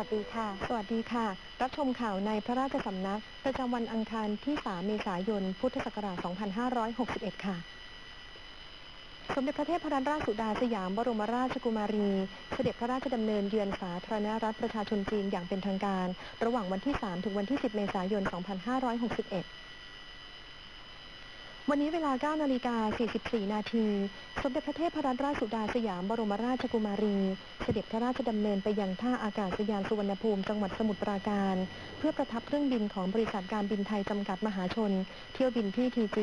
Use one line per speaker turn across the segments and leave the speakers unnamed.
สวัสดีค่ะ
สวัสดีค่ะ รับชมข่าวในพระราชสำนัก ประจำวันอังคารที่ 3 เมษายน พุทธศักราช 2561 ค่ะ สมเด็จพระเทพรัตนราชสุดาสยามบรมราชกุมารี เสด็จพระราชดำเนินเยือนสาธารณรัฐประชาชนจีนอย่างเป็นทางการ ระหว่างวันที่ 3 ถึงวันที่ 10 เมษายน 2561 วันนี้เวลา 9 นาฬิกา 44 นาที สมเด็จพระเทพรัตนราชสุดาสยามบรมราชกุมารี เสด็จพระราชดำเนินไปยังท่าอากาศยานสุวรรณภูมิจังหวัดสมุทรปราการ เพื่อประทับเครื่องบินของบริษัทการบินไทยจำกัดมหาชน เที่ยวบินที่ TG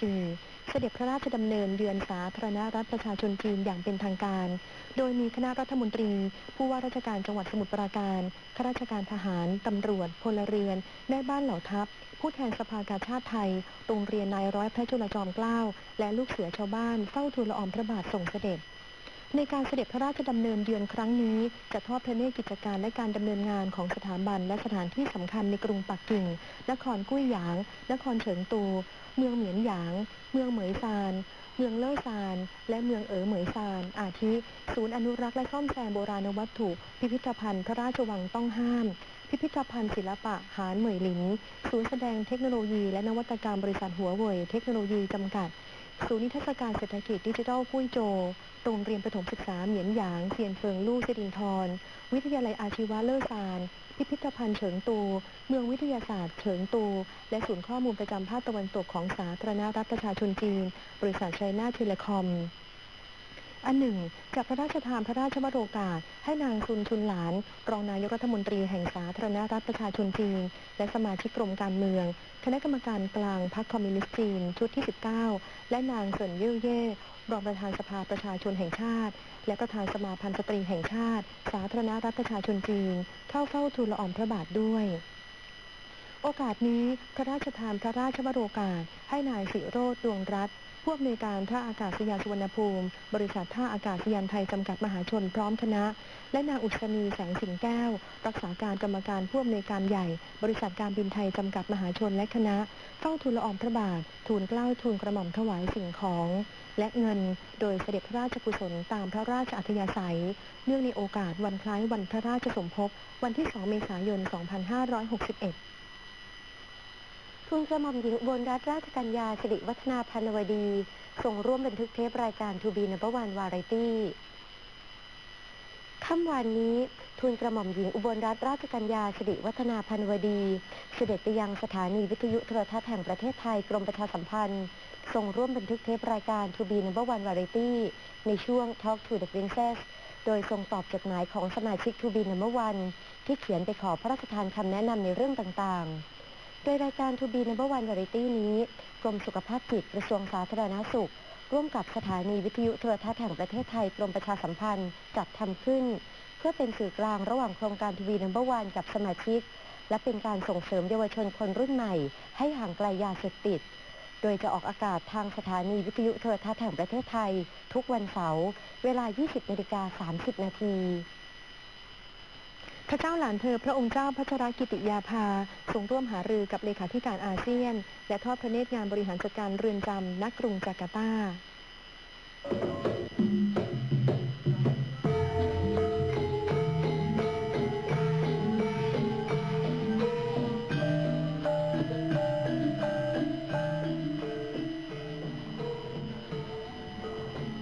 614 เสด็จพระราชดำเนินเยือนสาธารณรัฐประชาชนจีนอย่างเป็นทางการ โดยมีคณะรัฐมนตรี ผู้ว่าราชการจังหวัดสมุทรปราการข้าราชการทหารตำรวจพลเรือนแม่บ้านเหล่าทัพ ผู้แทนสภากาชาติไทย โรงเรียนนายร้อยพระจุลจอมเกล้า และลูกเสือชาวบ้านเฝ้าทูลละอองพระบาทส่งเสด็จ ในการเสด็จพระราชดำเนินเยือนครั้งนี้ จะทอดพระเนตรกิจการและการดำเนินงานของสถาบันและสถานที่สำคัญในกรุงปักกิ่ง นครกุ้ยหยาง นครเฉิงตู เมืองเหมียนหยาง เมืองเหมยซานเมืองเล่อซาน และเมืองเอ๋อเหมยซาน อาทิ ศูนย์อนุรักษ์และซ่อมแซมโบราณวัตถุ พิพิธภัณฑ์พระราชวังต้องห้าม พิพิธภัณฑ์ศิลปะหานเหมยหลินศูนย์แสดงเทคโนโลยีและนวัตกรรมบริษัทหัวเว่ยเทคโนโลยีจำกัด ศูนย์นิทรรศการเศรษฐกิจดิจิทัลกุ้ยโจโรงเรียนประถมศึกษาเหมียนหยางเซียนเฟิงลู่สิรินทร วิทยาลัยอาชีวะเลอซาน พิพิธภัณฑ์เฉิงตู เมืองวิทยาศาสตร์เฉิงตู และศูนย์ข้อมูลประจำภาคตะวันตกของสาธารณรัฐประชาชนจีน บริษัทไชน่าเทเลคอม อันหนึ่งจากพระราชทานพระราชวโรกาส ให้นางซุนชุนหลาน รองนายกรัฐมนตรีแห่งสาธารณรัฐประชาชนจีน และสมาชิกกรมการเมือง คณะกรรมการกลางพรรคคอมมิวนิสต์จีน ชุดที่ 19 และนางเซินเย่เย่รองประธานสภาประชาชนแห่งชาติ และประธานสมาพันธ์สตรีแห่งชาติ สาธารณรัฐประชาชนจีน เข้าเฝ้าทูลละอองพระบาทด้วยโอกาสนี้พระราชทานพระราชวโรกาสให้นายสิโรธดวงรัต ผู้อำนวยการท่าอากาศยานสุวรรณภูมิ บริษัทท่าอากาศยานไทยจำกัดมหาชนพร้อมคณะ และนางอุศนีแสงสิงแก้ว รักษาการกรรมการผู้อำนวยการใหญ่ บริษัทการบินไทยจำกัดมหาชนและคณะเฝ้าทูลละอองพระบาท ทูลเกล้าทูลกระหม่อมถวายสิ่งของ และเงินโดยเสด็จพระราชกุศลตามพระราชอัธยาศัย เนื่องในโอกาสวันคล้ายวันพระราชสมภพวันที่ 2 เมษายน 2561
ทูลกระหม่อมหญิงอุบลรัตนราชกัญญาสิริวัฒนาพันวดี ส่งร่วมบันทึกเทปรายการทูบีนับวันวาไรตี้ค่ำวันนี้ทูลกระหม่อมหญิงอุบลรัตนราชกัญญาสิริวัฒนาพันวดี เสด็จไปยังสถานีวิทยุโทรทัศน์แห่งประเทศไทยกรมประชาสัมพันธ์ส่งร่วมบันทึกเทปรายการทูบีนับวันวาไรตี้ในช่วง Talk to the Princess โดยทรงตอบจดหมายของสมาชิกทูบีนัมวันที่เขียนไปขอพระราชทานคำแนะนำในเรื่องต่างๆ โดยรายการทูบีนัมวันวาไรตี้นี้กรมสุขภาพจิตกระทรวงสาธารณสุข ร่วมกับสถานีวิทยุโทรทัศน์แห่งประเทศไทยกรมประชาสัมพันธ์จัดทำขึ้น เพื่อเป็นสื่อกลางระหว่างโครงการทูบีนัมวันกับสมาชิก และเป็นการส่งเสริมเยาวชนคนรุ่นใหม่ ให้ห่างไกลยาเสพติด โดยจะออกอากาศทางสถานีวิทยุโทรทัศน์แห่งประเทศไทย ทุกวันเสาร์เวลา 20นาฬิกา30 นาที
พระเจ้าหลานเธอพระองค์เจ้าพัชรกิติยาภาทรงร่วมหารือกับเลขาธิการอาเซียน และทอดพระเนตรงานบริหารจัดการเรือนจำณกรุงจาการ์ตา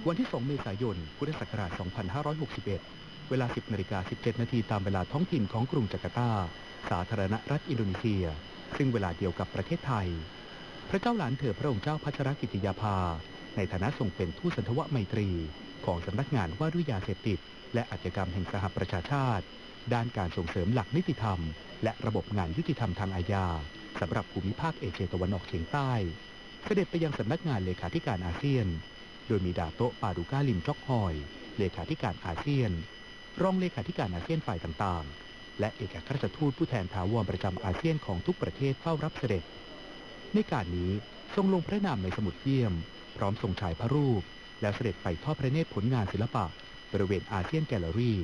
วันที่ 2 เมษายน พุทธศักราช 2561 เวลา 10นาฬิกา17นาทีตามเวลาท้องถิ่นของกรุงจาการ์ตา สาธารณรัฐอินโดนีเซีย ซึ่งเวลาเดียวกับประเทศไทย พระเจ้าหลานเธอพระองค์เจ้าพัชรกิติยาภา ในฐานะทรงเป็นทูตสันทวไมตรี ของสำนักงานว่าด้วยยาเสพติด และอาชญากรรมแห่งสหประชาชาติ ด้านการส่งเสริมหลักนิติธรรม และระบบงานยุติธรรมทางอาญาสำหรับภูมิภาคเอเชียตะวันออกเฉียงใต้ เสด็จไปยังสำนักงานเลขาธิการอาเซียน โดยมีดาโตปาดูก้าลิมจ็อกฮอย เลขาธิการอาเซียน รองเลขาธิการอาเซียนฝ่ายต่างๆ และเอกอัครราชทูตผู้แทนถาวรประจำอาเซียนของทุกประเทศเฝ้ารับเสด็จ ในการนี้ทรงลงพระนามในสมุดเยี่ยม พร้อมทรงฉายพระรูป แล้วเสด็จไปทอดพระเนตรผลงานศิลปะ บริเวณอาเซียนแกลเลอรี่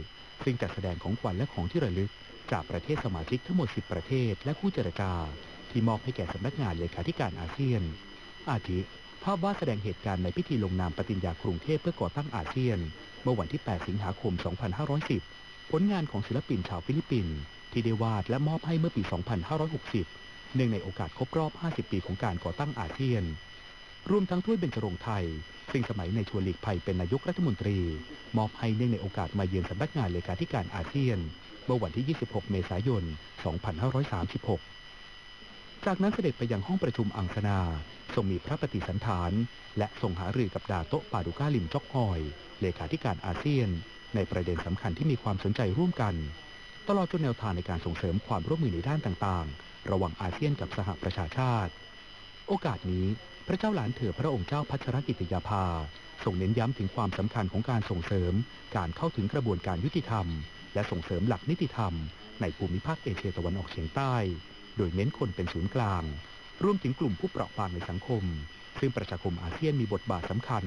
ซึ่งจัดแสดงของขวัญและของที่ระลึก จากประเทศสมาชิกทั้งหมด 10 ประเทศ และคู่เจรจาที่มอบให้แก่สำนักงานเลขาธิการอาเซียน อาทิ ภาพวาดแสดงเหตุการณ์ในพิธีลงนามปฏิญญากรุงเทพเพื่อก่อตั้งอาเซียน เมื่อวันที่ 8 สิงหาคม 2510 ผลงานของศิลปินชาวฟิลิปปินส์ที่ได้วาดและมอบให้เมื่อปี 2560 เนื่องในโอกาสครบรอบ 50 ปีของการก่อตั้งอาเซียน รวมทั้งถ้วยเบญจรงค์ไทย ซึ่งสมัยในชวนหลีกภัยเป็นนายกรัฐมนตรี มอบให้เนื่องในโอกาสมาเยือนสำนักงานเลขาธิการอาเซียน เมื่อวันที่ 26 เมษายน 2536 จากนั้นเสด็จไปยังห้องประชุมอังคณา ทรงมีพระปฏิสันฐาน และทรงหารือกับดาโตปาดุก้าลิมจอกออย เลขาธิการอาเซียน ในประเด็นสำคัญที่มีความสนใจร่วมกัน ตลอดจนแนวทางในการส่งเสริมความร่วมมือในด้านต่างๆ ระหว่างอาเซียนกับสหประชาชาติ โอกาสนี้พระเจ้าหลานเถอพระองค์เจ้าพัชรกิติยาภาทรงเน้นย้ำถึงความสำคัญของการส่งเสริม การเข้าถึงกระบวนการยุติธรรม และส่งเสริมหลักนิติธรรม ในภูมิภาคเอเชียตะวันออกเฉียงใต้ โดยเน้นคนเป็นศูนย์กลาง รวมถึงกลุ่มผู้เปราะบางในสังคม ซึ่งประชาคมอาเซียนมีบทบาทสำคัญ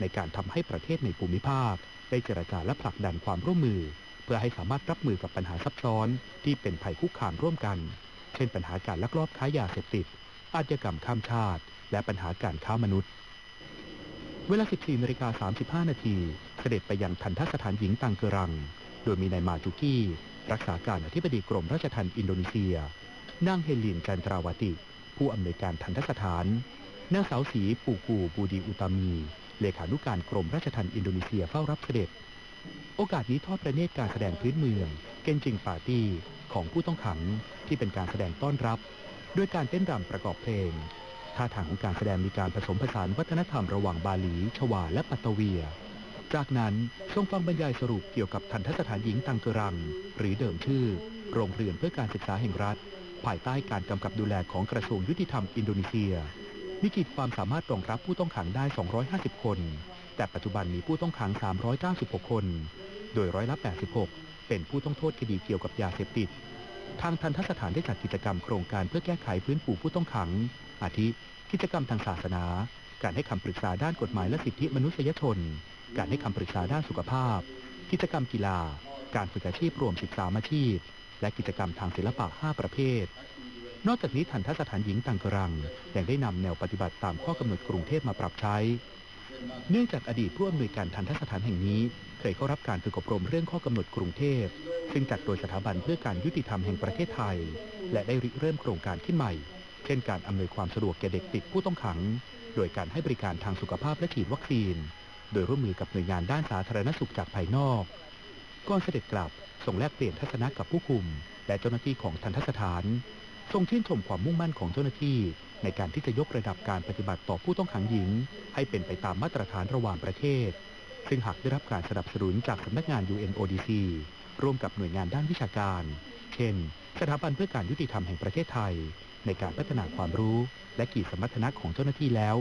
ในการทำให้ประเทศในภูมิภาค ได้เจรจาและผลักดันความร่วมมือ เพื่อให้สามารถรับมือกับปัญหาซับซ้อน ที่เป็นภัยคุกคามร่วมกัน เช่นปัญหาการลักลอบค้ายาเสพติด อาชญากรรมข้ามชาติ และปัญหาการค้ามนุษย์ เวลา 14นาฬิกา35 นาที เสด็จไปยังทันทสถานหญิงตังเกรัง โดยมีนายมาจูกี้ รักษาการอธิบดีกรมราชทัณฑ์อินโดนีเซีย นางเฮลินจันทราวติ ผู้อำนวยการทันทสถาน นางสาวสีปูกูบูดีอุตามี เลขานุการกรมราชทัณฑ์อินโดนีเซียเฝ้ารับเสด็จ โอกาสนี้ทอดประเนตรการแสดงพื้นเมือง เกนจิงปาร์ตี้ของผู้ต้องขังที่เป็นการแสดงต้อนรับ ด้วยการเต้นรำประกอบเพลงท่าทางของการแสดงมีการผสมผสานวัฒนธรรมระหว่างบาหลี ชวา และปัตตเวีย จากนั้นทรงฟังบรรยายสรุปเกี่ยวกับทันทสถานหญิงตังเกรัง หรือเดิมชื่อ โรงเรียนเพื่อการศึกษาแห่งรัฐ ภายใต้การกำกับดูแลของกระทรวงยุติธรรมอินโดนีเซีย มีขีดความสามารถรองรับผู้ต้องขังได้ 250 คน แต่ปัจจุบันมีผู้ต้องขัง 396 คน โดยร้อยละ 86 เป็นผู้ต้องโทษคดีเกี่ยวกับยาเสพติด ทางทันทสถานได้จัดกิจกรรมโครงการเพื่อแก้ไขพื้นผูผู้ต้องขัง อาทิ กิจกรรมทางศาสนา การให้คำปรึกษาด้านกฎหมายและสิทธิมนุษยชน การให้คำปรึกษาด้านสุขภาพ กิจกรรมกีฬา การฝึกอาชีพรวม 13 อาชีพ และกิจกรรมทางศิลปะ 5 ประเภท นอกจากนี้ทันทสถานหญิงตังกรังยังได้นำแนวปฏิบัติตามข้อกำหนดกรุงเทพมาปรับใช้ เนื่องจากอดีตผู้อำนวยการทันทสถานแห่งนี้ เคยเข้ารับการฝึกอบรมเรื่องข้อกำหนดกรุงเทพ ซึ่งจัดโดยสถาบันเพื่อการยุติธรรมแห่งประเทศไทย และได้ริเริ่มโครงการขึ้นใหม่ เช่น การอำนวยความสะดวกแก่เด็กติดผู้ต้องขัง โดยการให้บริการทางสุขภาพและฉีดวัคซีน โดยร่วมมือกับหน่วยงานด้านสาธารณสุขจากภายนอก ก่อนเสด็จกลับส่งแลกเปลี่ยนทัศนะกับผู้คุม และเจ้าหน้าที่ของทันทสถาน ทรงชื่นชมความมุ่งมั่นของเจ้าหน้าที่ ในการที่จะยกระดับการปฏิบัติต่อผู้ต้องขังหญิง ให้เป็นไปตามมาตรฐานระหว่างประเทศ ซึ่งหากได้รับการสนับสนุนจากสำนักงาน UNODC ร่วมกับหน่วยงานด้านวิชาการ เช่น สถาบันเพื่อการยุติธรรมแห่งประเทศไทย ในการพัฒนาความรู้ และกีดสมรรถนะของเจ้าหน้าที่แล้ว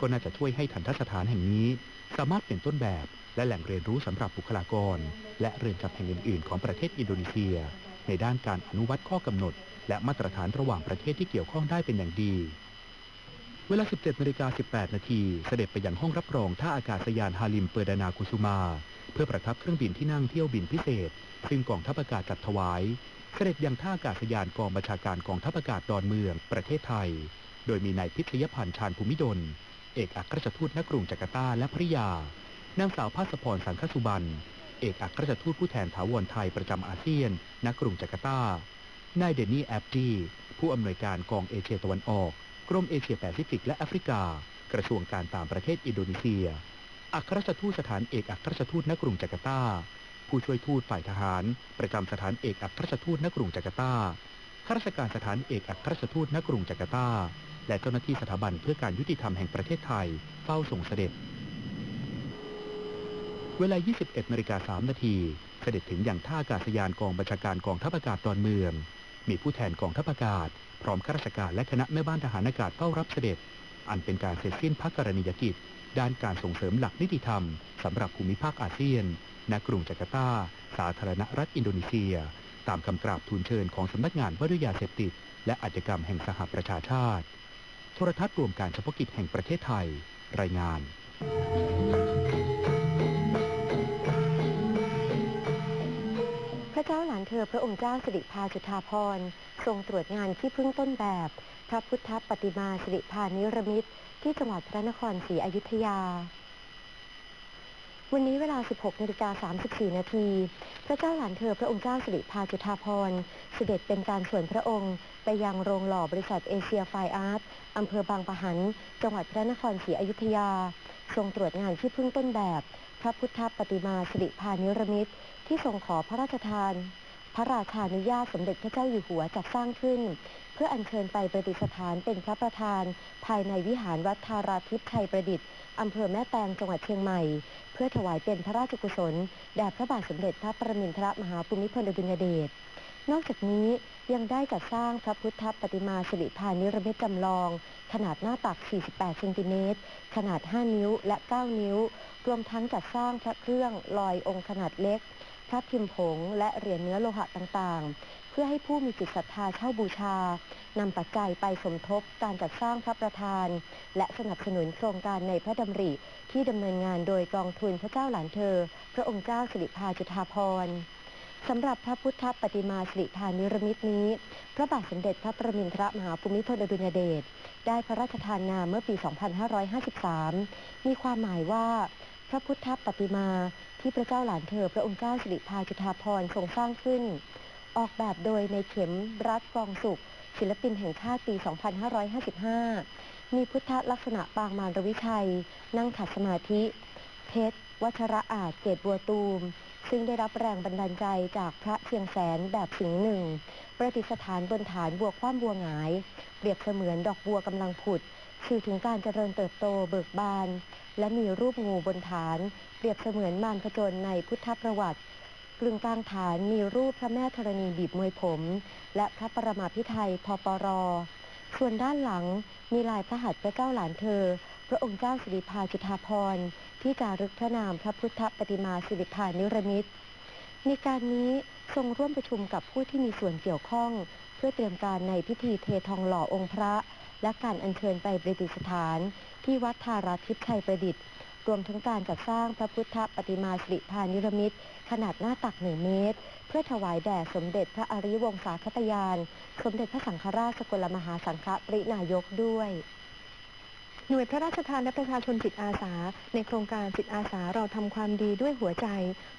ก็น่าจะช่วยให้ทันทสถานแห่งนี้ สามารถเป็นต้นแบบและแหล่งเรียนรู้สำหรับบุคลากร และเรือนจำแห่งอื่นๆ ของประเทศอินโดนีเซีย ในด้านการอนุวัตข้อกำหนด และมาตรฐานระหว่างประเทศที่เกี่ยวข้องได้เป็นอย่างดี เวลา 17นาฬิกา18 นาทีเสด็จไปยังห้องรับรองท่าอากาศยานฮาลิมเปอร์ดานากุสุมา เพื่อประทับเครื่องบินที่นั่งเที่ยวบินพิเศษ ซึ่งกองทัพอากาศจัดถวาย เสด็จยังท่าอากาศยานกองบัญชาการกองทัพอากาศดอนเมือง ประเทศไทย โดยมีนายพิทยพันธ์ชาญภูมิดล เอกอัครราชทูตณกรุงจาการ์ตาและภริยานางสาวภาสพรสังคสุบัน เอกอัครราชทูตผู้แทนถาวรไทยประจำอาเซียน ณกรุงจาการ์ตา นายเดนนี่แอปจีผู้อำนวยการกองเอเชียตะวันออก กรมเอเชียแปซิฟิกและแอฟริกา กระทรวงการต่างประเทศอินโดนีเซีย อัครราชทูตสถานเอกอัครราชทูตณกรุงจาการ์ตา ผู้ช่วยทูตฝ่ายทหาร ประจำสถานเอกอัครราชทูตณกรุงจาการ์ตาข้าราชการสถานเอกอัครราชทูตณกรุงจาการ์ตา และเจ้าหน้าที่สถาบันเพื่อการยุติธรรมแห่งประเทศไทยเฝ้าส่งเสด็จ เวลา 21นาฬิกา3นาที เสด็จถึงอย่างท่าอากาศยานกองบัญชาการกองทัพอากาศดอนเมือง มีผู้แทนกองทัพอากาศ พร้อมข้าราชการและคณะแม่บ้านทหารอากาศเฝ้ารับเสด็จ อันเป็นการเสร็จสิ้นพักกรณียกิจ ด้านการส่งเสริมหลักนิติธรรมสำหรับภูมิภาคอาเซียนณกรุงจาการ์ตา สาธารณรัฐอินโดนีเซีย ตามคำกราบทูลเชิญของสำนักงานว่าด้วยยาเสพติด และอาชญากรรมแห่งสหประชาชาติ โทรทัศน์รวมการเฉพาะกิจแห่งประเทศไทย รายงาน
พระเจ้าหลานเธอพระองค์เจ้าสิริพาจุฑาพรทรงตรวจงานที่พึ่งต้นแบบ พระพุทธปฏิมาสิริพานิรมิตรที่จังหวัดพระนครศรีอยุธยา วันนี้เวลา 16นาฬิกา34 นาที พระเจ้าหลานเธอพระองค์เจ้าสิริพาจุฑาภรณ์เสด็จเป็นการส่วนพระองค์ ไปยังโรงหล่อบริษัทเอเชียไฟอาร์ตอำเภอบางปะหัน จังหวัดพระนครศรีอยุธยา ทรงตรวจงานที่พึ่งต้นแบบ พระพุทธปฏิมาสิริพานิรมิตรที่ทรงขอพระราชทาน พระราชานุญาตสมเด็จพระเจ้าอยู่หัวจัดสร้างขึ้น เพื่ออัญเชิญไปประดิษฐานเป็นพระประธาน ภายในวิหารวัดธาราทิพย์ชัยประดิษฐ์อำเภอแม่แตงจังหวัดเชียงใหม่ เพื่อถวายเป็นพระราชกุศลแด่พระบาทสมเด็จพระประมินทรมหาภูมิพลอดุลยเดชนอกจากนี้ยังได้จัดสร้างพระพุทธปฏิมาสิริพานิรมิตจำลอง ขนาดหน้าตัก 48 เซนติเมตร ขนาด 5 นิ้วและ 9 นิ้ว รวมทั้งจัดสร้างพระเครื่องลอยองค์ขนาดเล็ก ระพิมพ์ผง และเหรียญเนื้อโลหะต่างๆ เพื่อให้ผู้มีจิตศรัทธาเช่าบูชานำปัจจัยไปสมทบการจัดสร้างพระประธาน และสนับสนุนโครงการในพระดำริ ที่ดำเนินงานโดยกองทุนพระเจ้าหลานเธอ พระองค์เจ้าสิริพาจุฑาภรณ์สำหรับพระพุทธปฏิมาสิริพานิรมิตนี้ พระบาทสมเด็จพระประมินทรมหาภูมิพลอดุลยเดชได้พระราชทานนามเมื่อปี 2553 มีความหมายว่า ระพุทธปฏิมาที่พระเจ้าหลานเธอพระองค์เจ้าสิริพาจุฑาภรณ์ทรงสร้างขึ้น ออกแบบโดยในเข็มรัฐกองสุข ศิลปินแห่งชาติปี 2555 มีพุทธลักษณะปางมารวิชัย นั่งขัดสมาธิ เพชร วัชระอาจเกตบัวตูม ซึ่งได้รับแรงบันดาลใจจากพระเชียงแสนแบบสิงหนึ่ง ประดิษฐานบนฐานบัวคว่ำบัวหงาย เปรียบเสมือนดอกบัวกำลังผุดสื่อถึงการเจริญเติบโตเบิกบาน และมีรูปงูบนฐานเปรียบเสมือนมารผจญในพุทธประวัติกลึงกลางฐานมีรูปพระแม่ธรณีบีบมวยผม และพระประมาพิไทยพปรส่วนด้านหลังมีลายพระหัตถ์พระเจ้าหลานเธอ พระองค์เจ้าสิริพาจุฑาภรที่จารึกพระนามพระพุทธปฏิมาสิริพานิรมิตในการนี้ทรงร่วมประชุมกับผู้ที่มีส่วนเกี่ยวข้อง เพื่อเตรียมการในพิธีเททองหล่อองค์พระ และการอัญเชิญไปประดิษฐาน ที่วัดธาราทิพย์ชัยประดิษฐ์ รวมทั้งการจัดสร้างพระพุทธปฏิมาสิริพานิรมิตขนาดหน้าตักหนึ่งเมตร เพื่อถวายแด่สมเด็จพระอริยวงศาคตยาน สมเด็จพระสังฆราชสกลมหาสังฆปรินายกด้วย
หน่วยพระราชทานและประชาชนจิตอาสา ในโครงการจิตอาสาเราทำความดีด้วยหัวใจ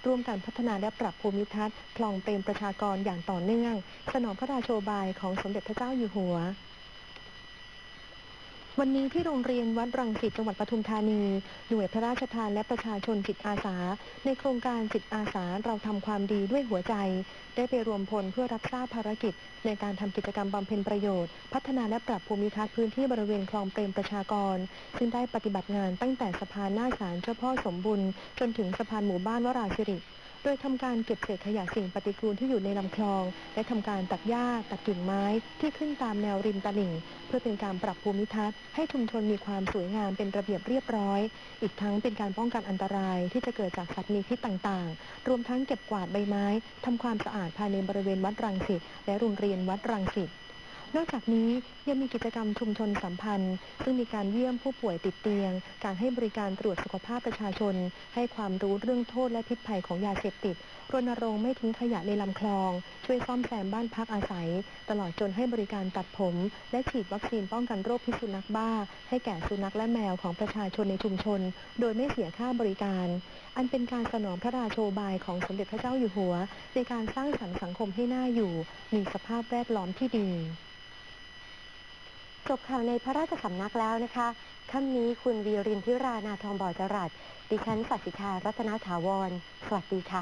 ร่วมกันพัฒนาและปรับภูมิทัศน์คลองเปรมประชากรอย่างต่อเนื่อง สนองพระราโชบายของสมเด็จพระเจ้าอยู่หัว วันนี้ที่โรงเรียนวัดรังสิตจังหวัดปทุมธานี หน่วยพระราชทานและประชาชนจิตอาสา ในโครงการจิตอาสาเราทำความดีด้วยหัวใจ ได้ไปรวมพลเพื่อรับทราบภารกิจ ในการทำกิจกรรมบำเพ็ญประโยชน์ พัฒนาและปรับภูมิทัศน์พื้นที่บริเวณคลองเปรมประชากร ซึ่งได้ปฏิบัติงานตั้งแต่สะพานหน้าศาลเจ้าพ่อสมบุญ จนถึงสะพานหมู่บ้านวราสิริ โดยทำการเก็บเศษขยะสิ่งปฏิกูลที่อยู่ในลำคลอง และทำการตัดหญ้าตัดกิ่งไม้ที่ขึ้นตามแนวริมตลิ่ง เพื่อเป็นการปรับภูมิทัศน์ให้ชุมชนมีความสวยงามเป็นระเบียบเรียบร้อย อีกทั้งเป็นการป้องกันอันตรายที่จะเกิดจากสัตว์มีพิษต่างๆ รวมทั้งเก็บกวาดใบไม้ทำความสะอาดภายในบริเวณวัดรังสิตและโรงเรียนวัดรังสิต นอกจากนี้ยังมีกิจกรรมชุมชนสัมพันธ์ ซึ่งมีการเยี่ยมผู้ป่วยติดเตียง การให้บริการตรวจสุขภาพประชาชน ให้ความรู้เรื่องโทษและพิษภัยของยาเสพติด รณรงค์ไม่ทิ้งขยะในลำคลอง ช่วยซ่อมแซมบ้านพักอาศัย ตลอดจนให้บริการตัดผม และฉีดวัคซีนป้องกันโรคพิษสุนัขบ้า ให้แก่สุนัขและแมวของประชาชนในชุมชน โดยไม่เสียค่าบริการ อันเป็นการสนองพระราโชบายของสมเด็จพระเจ้าอยู่หัว ในการสร้างสรรค์สังคมให้น่าอยู่ มีสภาพแวดล้อมที่ดี
จบข่าวในพระราชสำนักแล้วนะคะค่ำนี้คุณวีรินทิรานาทองบ่อจรัสดิฉันสัสิชารัตนาถาวร สวัสดีค่ะ